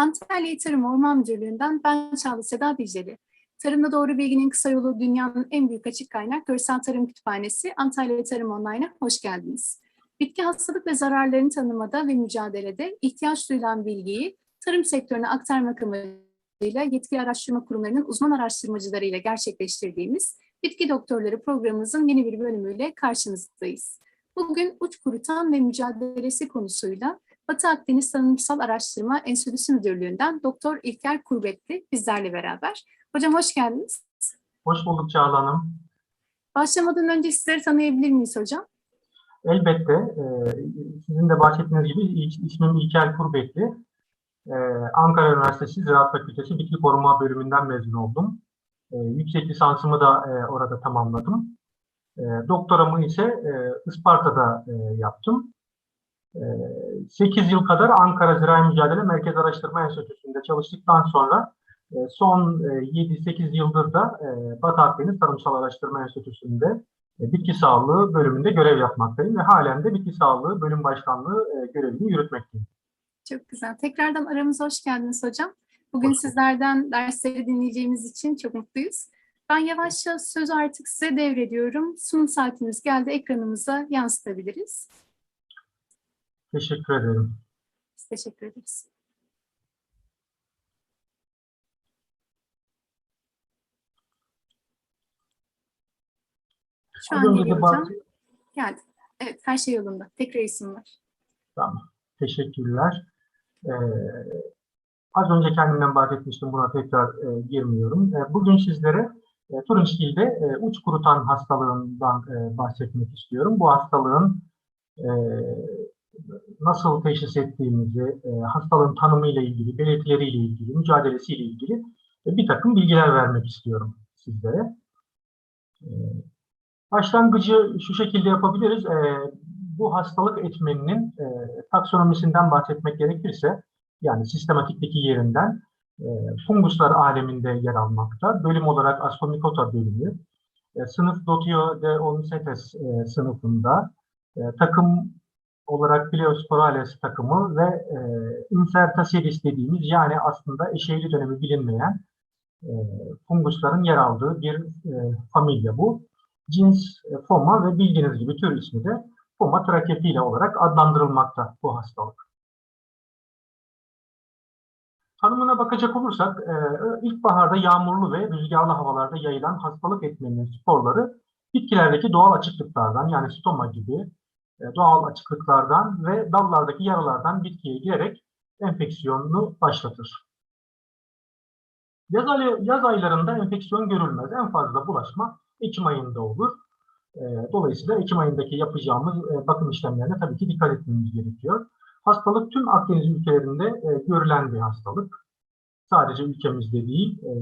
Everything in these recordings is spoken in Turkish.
Antalya Tarım Orman Müdürlüğü'nden ben Çağla Seda Dicleli. Tarımda Doğru Bilginin Kısa Yolu dünyanın en büyük açık kaynak Görsel Tarım Kütüphanesi Antalya Tarım Online'a hoş geldiniz. Bitki hastalık ve zararlarını tanımada ve mücadelede ihtiyaç duyulan bilgiyi tarım sektörüne aktarmak amacıyla yetkili araştırma kurumlarının uzman araştırmacılarıyla gerçekleştirdiğimiz Bitki Doktorları programımızın yeni bir bölümüyle karşınızdayız. Bugün uç kurutan ve mücadelesi konusuyla Batı Akdeniz Tanımsal Araştırma Enstitüsü Müdürlüğü'nden Doktor İlker Kurbetli bizlerle beraber. Hocam hoş geldiniz. Hoş bulduk Çağla Hanım. Başlamadan önce sizleri tanıyabilir miyiz hocam? Elbette. e, Sizin de bahsettiğiniz gibi ismim İlker Kurbetli. E, Ankara Üniversitesi Ziraat Fakültesi Bitki Koruma Bölümünden mezun oldum. E, Yüksek lisansımı da e, orada tamamladım. E, Doktoramı ise e, Isparta'da e, yaptım. 8 yıl kadar Ankara Zirai Mücadele Merkez Araştırma Enstitüsü'nde çalıştıktan sonra e, son 7-8 yıldır da e, Batı Akdeniz Tarımsal Araştırma Enstitüsü'nde e, bitki sağlığı bölümünde görev yapmaktayım ve halen de bitki sağlığı bölüm başkanlığı e, görevini yürütmekteyim. Çok güzel. Tekrardan aramıza hoş geldiniz hocam. Bugün sizlerden dersleri dinleyeceğimiz için çok mutluyuz. Ben yavaşça sözü artık size devrediyorum. Sunum saatimiz geldi. Ekranımıza yansıtabiliriz. Teşekkür ederim. Biz teşekkür ederiz. Şu an geliyor hocam. Geldi. Evet, her şey yolunda. Tekrar isim var. Tamam. Teşekkürler. Ee, az önce kendimden bahsetmiştim. Buna tekrar e, girmiyorum. E, bugün sizlere e, Turunçgil'de e, uç kurutan hastalığından e, bahsetmek istiyorum. Bu hastalığın e, nasıl teşhis ettiğimizi, e, hastalığın tanımıyla ilgili, belirtileriyle ilgili, mücadelesiyle ilgili e, bir takım bilgiler vermek istiyorum sizlere. E, başlangıcı şu şekilde yapabiliriz. E, bu hastalık etmeninin taksonomisinden bahsetmek gerekirse, yani sistematikteki yerinden funguslar aleminde yer almakta. Bölüm olarak Ascomycota bölümü, e, sınıf Dotiodeomycetes e, sınıfında, takım olarak Pleosporales takımı ve e, Incertacelis dediğimiz yani aslında eşeğli dönemi bilinmeyen e, fungusların yer aldığı bir e, familya bu. Cins e, Foma ve bildiğiniz gibi tür ismi de Foma tracheophila olarak adlandırılmakta bu hastalık. Tanımına bakacak olursak, e, ilkbaharda yağmurlu ve rüzgarlı havalarda yayılan hastalık etmeninin sporları bitkilerdeki doğal açıklıklardan yani stoma gibi doğal açıklıklardan ve dallardaki yaralardan bitkiye girerek enfeksiyonunu başlatır. Yaz, ay- yaz aylarında enfeksiyon görülmez. En fazla bulaşma Ekim ayında olur. E, Dolayısıyla Ekim ayındaki yapacağımız e, bakım işlemlerine tabii ki dikkat etmemiz gerekiyor. Hastalık tüm Akdeniz ülkelerinde e, görülen bir hastalık. Sadece ülkemizde değil, e,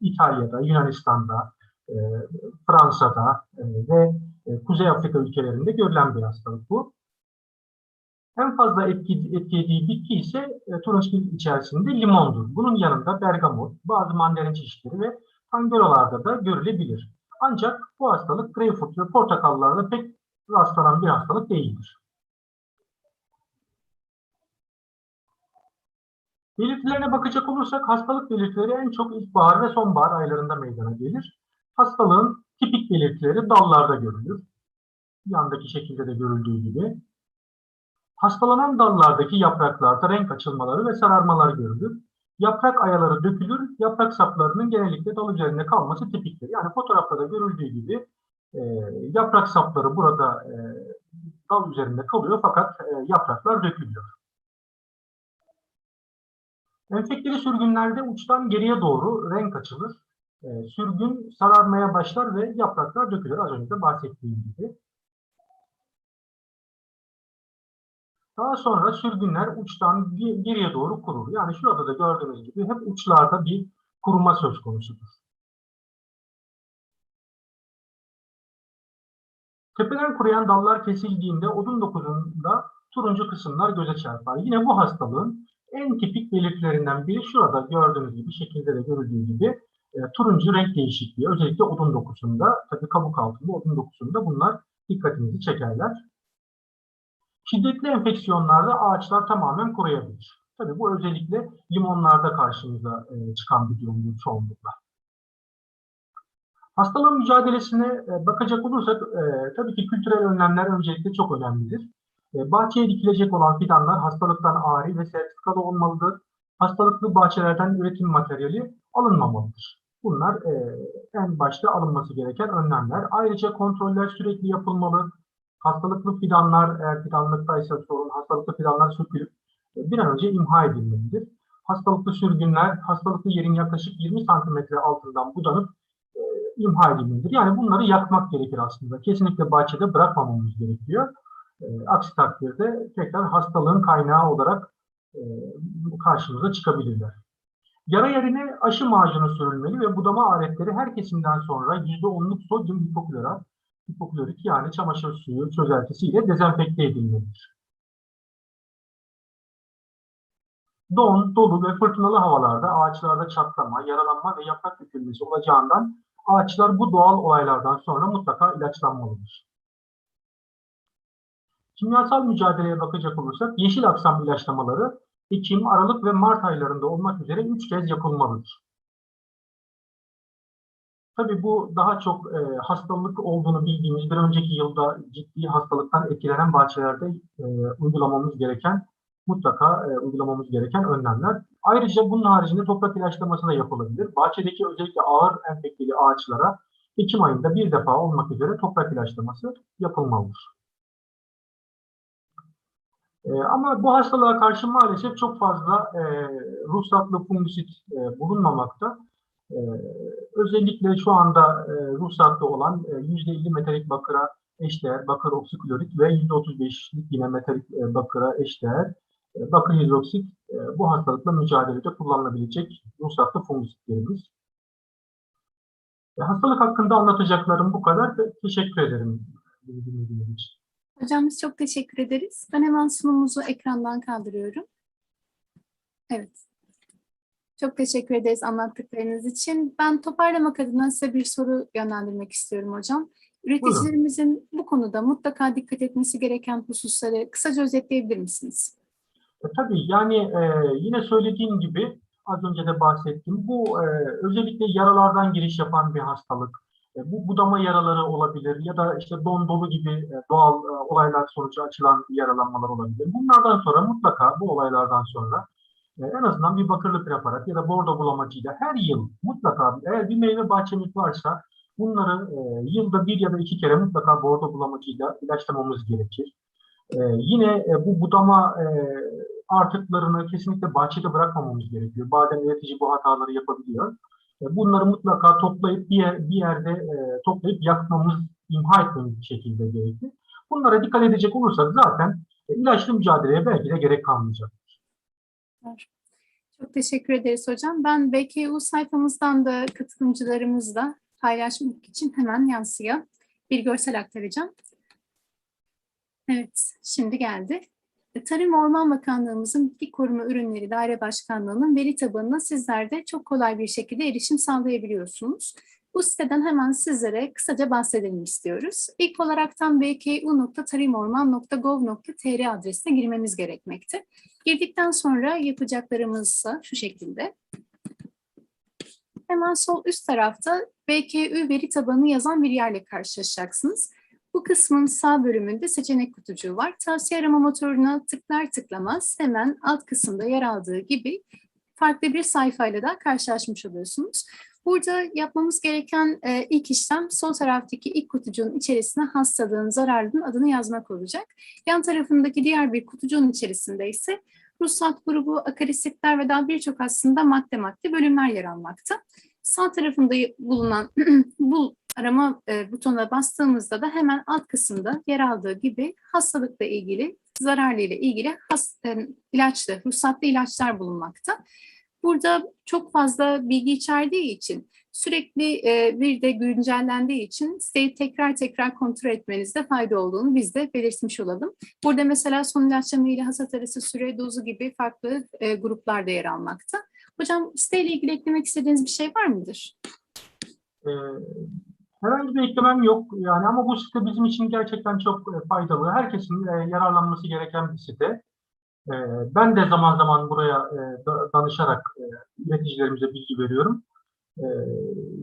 İtalya'da, Yunanistan'da, e, Fransa'da e, ve e, Kuzey Afrika ülkelerinde görülen bir hastalık bu. En fazla etki, etki ettiği bitki ise e, turunçgil içerisinde limondur. Bunun yanında bergamot, bazı mandalina çeşitleri ve tangololarda da görülebilir. Ancak bu hastalık greyfurt ve portakallarda pek rastlanan bir hastalık değildir. Belirtilerine bakacak olursak hastalık belirtileri en çok ilkbahar ve sonbahar aylarında meydana gelir. Hastalığın tipik belirtileri dallarda görülür. Yandaki şekilde de görüldüğü gibi. Hastalanan dallardaki yapraklarda renk açılmaları ve sararmalar görülür. Yaprak ayaları dökülür, yaprak saplarının genellikle dal üzerinde kalması tipiktir. Yani fotoğrafta da görüldüğü gibi e, yaprak sapları burada e, dal üzerinde kalıyor fakat e, yapraklar dökülüyor. Enfekteli sürgünlerde uçtan geriye doğru renk açılır. E, sürgün sararmaya başlar ve yapraklar dökülür. Az önce de bahsettiğim gibi. Daha sonra sürgünler uçtan ge- geriye doğru kurur. Yani şurada da gördüğünüz gibi hep uçlarda bir kuruma söz konusudur. Tepeden kuruyan dallar kesildiğinde odun dokuzunda turuncu kısımlar göze çarpar. Yine bu hastalığın en tipik belirtilerinden biri şurada gördüğünüz gibi şekilde de görüldüğü gibi e, turuncu renk değişikliği. Özellikle odun dokusunda, tabii kabuk altında odun dokusunda bunlar dikkatinizi çekerler. Şiddetli enfeksiyonlarda ağaçlar tamamen kuruyabilir. Tabii bu özellikle limonlarda karşımıza e, çıkan bir durum çoğunlukla. Hastalığın mücadelesine e, bakacak olursak e, tabii ki kültürel önlemler öncelikle çok önemlidir. E, bahçeye dikilecek olan fidanlar hastalıktan ari ve sertifikalı olmalıdır. Hastalıklı bahçelerden üretim materyali alınmamalıdır. Bunlar e, en başta alınması gereken önlemler. Ayrıca kontroller sürekli yapılmalı. Hastalıklı fidanlar, eğer fidanlıktaysa sorun, hastalıklı fidanlar sökülüp e, bir an önce imha edilmelidir. Hastalıklı sürgünler, hastalıklı yerin yaklaşık 20 santimetre altından budanıp e, imha edilmelidir. Yani bunları yakmak gerekir aslında. Kesinlikle bahçede bırakmamamız gerekiyor. E, aksi takdirde tekrar hastalığın kaynağı olarak e, karşımıza çıkabilirler. Yara yerine aşı macunu sürülmeli ve budama aletleri her kesimden sonra %10'luk sodyum hipoklorat, hipoklorit yani çamaşır suyu çözeltisiyle dezenfekte edilmelidir. Don, dolu ve fırtınalı havalarda ağaçlarda çatlama, yaralanma ve yaprak dökülmesi olacağından ağaçlar bu doğal olaylardan sonra mutlaka ilaçlanmalıdır. Kimyasal mücadeleye bakacak olursak yeşil aksam ilaçlamaları Ekim, Aralık ve Mart aylarında olmak üzere 3 kez yapılmalıdır. Tabii bu daha çok e, hastalık olduğunu bildiğimiz bir önceki yılda ciddi hastalıktan etkilenen bahçelerde e, uygulamamız gereken mutlaka e, uygulamamız gereken önlemler. Ayrıca bunun haricinde toprak ilaçlaması da yapılabilir. Bahçedeki özellikle ağır enfekteli ağaçlara Ekim ayında bir defa olmak üzere toprak ilaçlaması yapılmalıdır. E, ama bu hastalığa karşı maalesef çok fazla e, ruhsatlı fungisit e, bulunmamakta. E, özellikle şu anda e, ruhsatlı olan e, %50 metalik bakıra eşdeğer bakır oksiklorit ve %35'lik yine metalik e, bakıra eşdeğer e, bakır hidroksit e, bu hastalıkla mücadelede kullanılabilecek ruhsatlı fungisitlerimiz. E, hastalık hakkında anlatacaklarım bu kadar. Teşekkür ederim. dinlediğiniz için. Hocam biz çok teşekkür ederiz. Ben hemen sunumumuzu ekrandan kaldırıyorum. Evet. Çok teşekkür ederiz anlattıklarınız için. Ben toparlamak adına size bir soru yönlendirmek istiyorum hocam. Üreticilerimizin bu konuda mutlaka dikkat etmesi gereken hususları kısaca özetleyebilir misiniz? E, tabii yani e, yine söylediğim gibi az önce de bahsettim. Bu e, özellikle yaralardan giriş yapan bir hastalık. E, bu budama yaraları olabilir ya da işte don dolu gibi e, doğal e, olaylar sonucu açılan yaralanmalar olabilir. Bunlardan sonra mutlaka bu olaylardan sonra en azından bir bakırlı preparat ya da bordo bulamacıyla her yıl mutlaka eğer bir meyve bahçemiz varsa bunları yılda bir ya da iki kere mutlaka bordo bulamacıyla ilaçlamamız gerekir. Yine bu budama artıklarını kesinlikle bahçede bırakmamamız gerekiyor. Bazen üretici bu hataları yapabiliyor. E, bunları mutlaka toplayıp bir, yer, bir yerde e, toplayıp yakmamız, imha etmemiz bir şekilde gerekir. Bunlara dikkat edecek olursak zaten e, ilaçlı mücadeleye belki de gerek kalmayacak. Çok teşekkür ederiz hocam. Ben BKU sayfamızdan da katılımcılarımızla paylaşmak için hemen yansıya bir görsel aktaracağım. Evet, şimdi geldi. Tarım Orman Bakanlığımızın Bitki Koruma Ürünleri Daire Başkanlığı'nın veri tabanına sizler de çok kolay bir şekilde erişim sağlayabiliyorsunuz. Bu siteden hemen sizlere kısaca bahsedelim istiyoruz. İlk olaraktan bku.tarimorman.gov.tr adresine girmemiz gerekmekte. Girdikten sonra yapacaklarımız şu şekilde. Hemen sol üst tarafta BKÜ veri tabanı yazan bir yerle karşılaşacaksınız. Bu kısmın sağ bölümünde seçenek kutucuğu var. Tavsiye arama motoruna tıklar tıklamaz hemen alt kısımda yer aldığı gibi farklı bir sayfayla da karşılaşmış oluyorsunuz. Burada yapmamız gereken e, ilk işlem sol taraftaki ilk kutucuğun içerisine hastalığın, zararlının adını yazmak olacak. Yan tarafındaki diğer bir kutucuğun içerisinde ise ruhsat grubu, akarisitler ve daha birçok aslında madde madde bölümler yer almakta. Sağ tarafında bulunan bu arama e, butonuna bastığımızda da hemen alt kısımda yer aldığı gibi hastalıkla ilgili, zararlı ile ilgili has, e, ilaçlı, ruhsatlı ilaçlar bulunmakta. Burada çok fazla bilgi içerdiği için sürekli e, bir de güncellendiği için siteyi tekrar tekrar kontrol etmenizde fayda olduğunu biz de belirtmiş olalım. Burada mesela son ilaçlama ile hasat arası süre dozu gibi farklı e, gruplarda yer almakta. Hocam siteyle ilgili eklemek istediğiniz bir şey var mıdır? Ee, herhangi bir eklemem yok yani ama bu site bizim için gerçekten çok e, faydalı. Herkesin e, yararlanması gereken bir site. E, ben de zaman zaman buraya da- danışarak üreticilerimize bilgi veriyorum.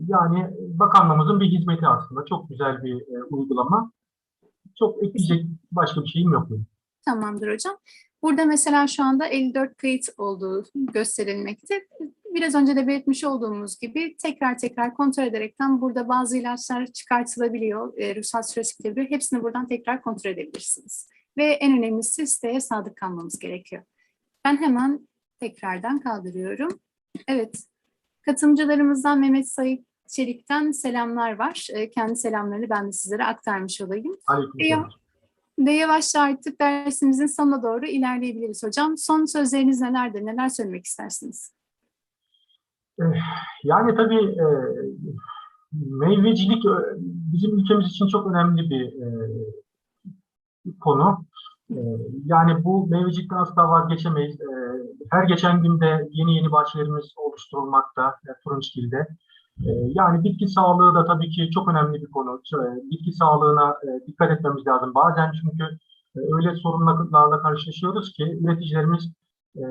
Yani bakanlığımızın bir hizmeti aslında. Çok güzel bir uygulama. Çok ekleyecek başka bir şeyim yok. Tamamdır hocam. Burada mesela şu anda 54 kayıt olduğu gösterilmekte. Biraz önce de belirtmiş olduğumuz gibi tekrar tekrar kontrol ederekten burada bazı ilaçlar çıkartılabiliyor, e, ruhsat süresi bitebiliyor. Hepsini buradan tekrar kontrol edebilirsiniz. Ve en önemlisi siteye sadık kalmamız gerekiyor. Ben hemen tekrardan kaldırıyorum. Evet, katılımcılarımızdan Mehmet Sayık Çelik'ten selamlar var. E, Kendi selamlarını ben de sizlere aktarmış olayım. Aleykümselam. Ve yavaşça artık dersimizin sonuna doğru ilerleyebiliriz hocam. Son sözleriniz nelerdir? Neler söylemek istersiniz? Yani tabii e, meyvecilik e, bizim ülkemiz için çok önemli bir konu. Yani bu meyvecilikten asla vazgeçemeyiz. Her geçen günde yeni yeni bahçelerimiz oluşturulmakta e, Turunçgil'de. Yani bitki sağlığı da tabii ki çok önemli bir konu. Bitki sağlığına dikkat etmemiz lazım. Bazen çünkü e, öyle sorunlarla karşılaşıyoruz ki üreticilerimiz e,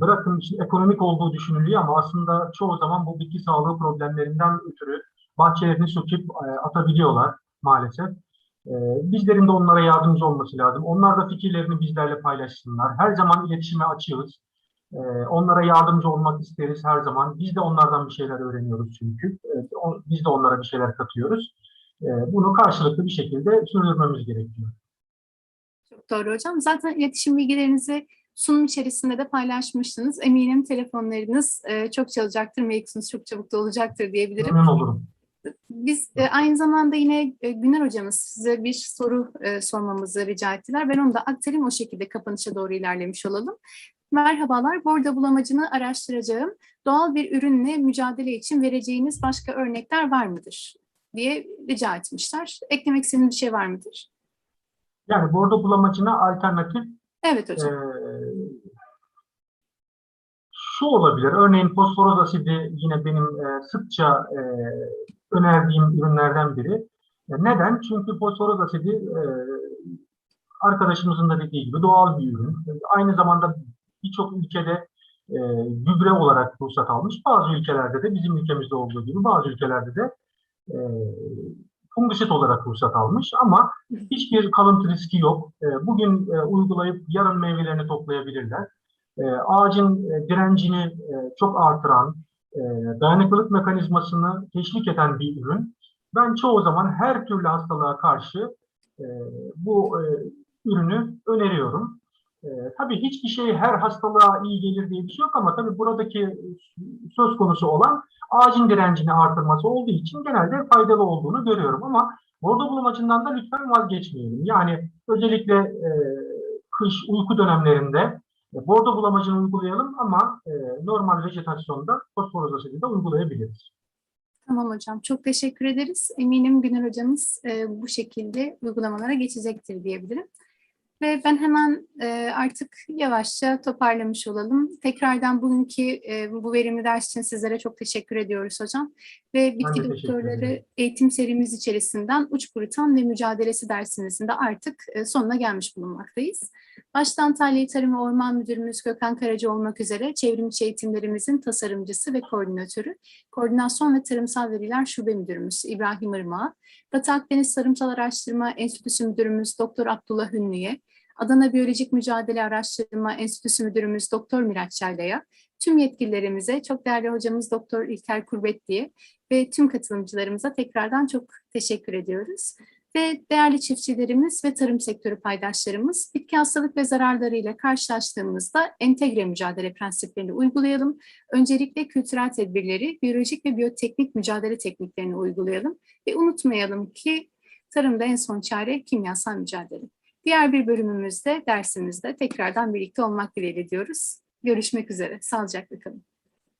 bırakın işte ekonomik olduğu düşünülüyor ama aslında çoğu zaman bu bitki sağlığı problemlerinden ötürü bahçelerini söküp e, atabiliyorlar maalesef. E, bizlerin de onlara yardımcı olması lazım. Onlar da fikirlerini bizlerle paylaşsınlar. Her zaman iletişime açığız. Onlara yardımcı olmak isteriz her zaman. Biz de onlardan bir şeyler öğreniyoruz çünkü. Biz de onlara bir şeyler katıyoruz. Bunu karşılıklı bir şekilde sürdürmemiz gerekiyor. Çok doğru hocam. Zaten iletişim bilgilerinizi sunum içerisinde de paylaşmıştınız. Eminim telefonlarınız e, çok çalacaktır, mailiniz çok çabuk da olacaktır diyebilirim. Memnun olurum. Biz e, aynı zamanda yine e, Güner hocamız size bir soru e, sormamızı rica ettiler. Ben onu da aktarayım o şekilde kapanışa doğru ilerlemiş olalım. Merhabalar, bordo bulamacını araştıracağım. Doğal bir ürünle mücadele için vereceğiniz başka örnekler var mıdır? diye rica etmişler. Eklemek istediğiniz bir şey var mıdır? Yani bordo bulamacına alternatif Evet hocam. Ee, şu olabilir. Örneğin fosforoz asidi yine benim e, sıkça e, önerdiğim ürünlerden biri. E, neden? Çünkü fosforoz asidi e, arkadaşımızın da dediği gibi doğal bir ürün. E, Aynı zamanda birçok ülkede e, gübre olarak ruhsat almış. Bazı ülkelerde de bizim ülkemizde olduğu gibi bazı ülkelerde de e, fungisit olarak ruhsat almış ama hiçbir kalıntı riski yok. E, Bugün e, uygulayıp yarın meyvelerini toplayabilirler. E, Ağacın direncini e, çok artıran, e, dayanıklılık mekanizmasını teşvik eden bir ürün. Ben çoğu zaman her türlü hastalığa karşı e, bu ürünü öneriyorum. E, tabii hiçbir şey her hastalığa iyi gelir diye bir şey yok ama tabii buradaki söz konusu olan ağacın direncini artırması olduğu için genelde faydalı olduğunu görüyorum ama bordo bulamacından da lütfen vazgeçmeyelim. Yani özellikle e, kış uyku dönemlerinde e, bordo bulamacını uygulayalım ama e, normal vejetasyonda fosforoz asidi de uygulayabiliriz. Tamam hocam. Çok teşekkür ederiz. Eminim Güner hocamız e, bu şekilde uygulamalara geçecektir diyebilirim. Ve ben hemen e, artık yavaşça toparlamış olalım. Tekrardan bugünkü e, bu verimli ders için sizlere çok teşekkür ediyoruz hocam. Ve bitki doktorları eğitim serimiz içerisinden uç kurutan ve mücadelesi dersimizin de artık e, sonuna gelmiş bulunmaktayız. Başta Antalya Tarım ve Orman Müdürümüz Gökhan Karaca olmak üzere çevrimiçi eğitimlerimizin tasarımcısı ve koordinatörü, Koordinasyon ve Tarımsal Veriler Şube Müdürümüz İbrahim Irmak'a, Batı Akdeniz Tarımsal Araştırma Enstitüsü Müdürümüz Doktor Abdullah Hünlü'ye, Adana Biyolojik Mücadele Araştırma Enstitüsü Müdürümüz Doktor Miraç Çayla'ya, tüm yetkililerimize, çok değerli hocamız Doktor İlker Kurbetli'ye ve tüm katılımcılarımıza tekrardan çok teşekkür ediyoruz. Ve değerli çiftçilerimiz ve tarım sektörü paydaşlarımız bitki hastalık ve zararlarıyla karşılaştığımızda entegre mücadele prensiplerini uygulayalım. Öncelikle kültürel tedbirleri, biyolojik ve biyoteknik mücadele tekniklerini uygulayalım. Ve unutmayalım ki tarımda en son çare kimyasal mücadele. Diğer bir bölümümüzde, dersimizde tekrardan birlikte olmak dileğiyle diyoruz. Görüşmek üzere. Sağlıcakla kalın.